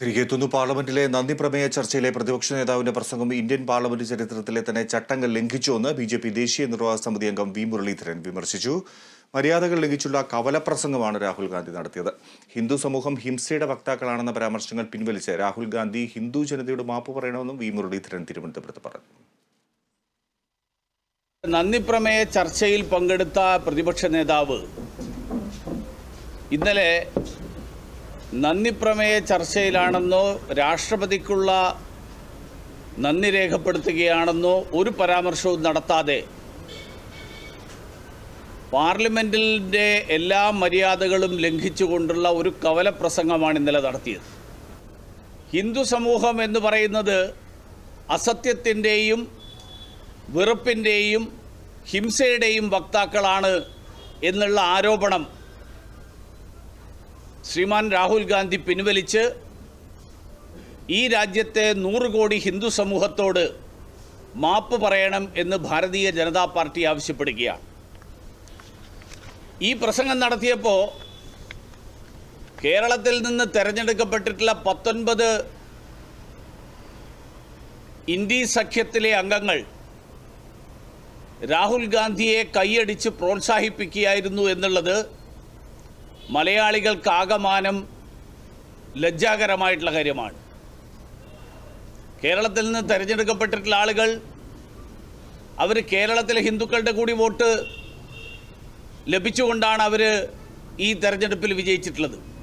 തിരികെ എത്തുന്നു പാർലമെന്റിലെ നന്ദി പ്രമേയ ചർച്ചയിലെ പ്രതിപക്ഷ നേതാവിന്റെ പ്രസംഗം ഇന്ത്യൻ പാർലമെന്റ് ചരിത്രത്തിലെ തന്നെ ചട്ടങ്ങൾ ലംഘിച്ചുവെന്ന് ബി ജെ പി ദേശീയ നിർവാഹക സമിതി അംഗം വി മുരളീധരൻ വിമർശിച്ചു. മര്യാദകൾ ലംഘിച്ചുള്ള കവലപ്രസംഗമാണ് രാഹുൽ ഗാന്ധി നടത്തിയത്. ഹിന്ദു സമൂഹം ഹിംസയുടെ വക്താക്കളാണെന്ന പരാമർശങ്ങൾ പിൻവലിച്ച് രാഹുൽ ഗാന്ധി ഹിന്ദു ജനതയോട് മാപ്പ് പറയണമെന്നും വി മുരളീധരൻ തിരുവനന്തപുരത്ത് പറഞ്ഞു. നന്ദിപ്രമേയ ചർച്ചയിൽ പങ്കെടുത്ത പ്രതിപക്ഷ നേതാവ് ഇന്നലെ നന്ദിപ്രമേയ ചർച്ചയിലാണെന്നോ രാഷ്ട്രപതിക്കുള്ള നന്ദി രേഖപ്പെടുത്തുകയാണെന്നോ ഒരു പരാമർശവും നടത്താതെ പാർലമെന്റിന്റെ എല്ലാ മര്യാദകളും ലംഘിച്ചുകൊണ്ടുള്ള ഒരു കവല പ്രസംഗമാണ് ഇന്നലെ നടത്തിയത്. ഹിന്ദു സമൂഹം എന്ന് പറയുന്നത് അസത്യത്തിന്റെയും വെറുപ്പിന്റെയും ഹിംസയുടെയും വക്താക്കളാണ് എന്നുള്ള ആരോപണം ശ്രീമാൻ രാഹുൽ ഗാന്ധി പിൻവലിച്ച് ഈ രാജ്യത്തെ നൂറ് കോടി ഹിന്ദു സമൂഹത്തോട് മാപ്പ് പറയണം എന്ന് ഭാരതീയ ജനതാ പാർട്ടി ആവശ്യപ്പെടുകയാണ്. ഈ പ്രസംഗം നടത്തിയപ്പോൾ കേരളത്തിൽ നിന്ന് തിരഞ്ഞെടുക്കപ്പെട്ടിട്ടുള്ള പത്തൊൻപത് ഇന്ത്യ സഖ്യത്തിലെ അംഗങ്ങൾ രാഹുൽ ഗാന്ധിയെ കൈയടിച്ച് പ്രോത്സാഹിപ്പിക്കുകയായിരുന്നു എന്നുള്ളത് മലയാളികൾക്കാകമാനം ലജ്ജാകരമായിട്ടുള്ള കാര്യമാണ്. കേരളത്തിൽ നിന്ന് തിരഞ്ഞെടുക്കപ്പെട്ടിട്ടുള്ള ആളുകൾ അവർ കേരളത്തിലെ ഹിന്ദുക്കളുടെ കൂടി വോട്ട് ലഭിച്ചുകൊണ്ടാണ് അവർ ഈ തെരഞ്ഞെടുപ്പിൽ വിജയിച്ചിട്ടുള്ളത്.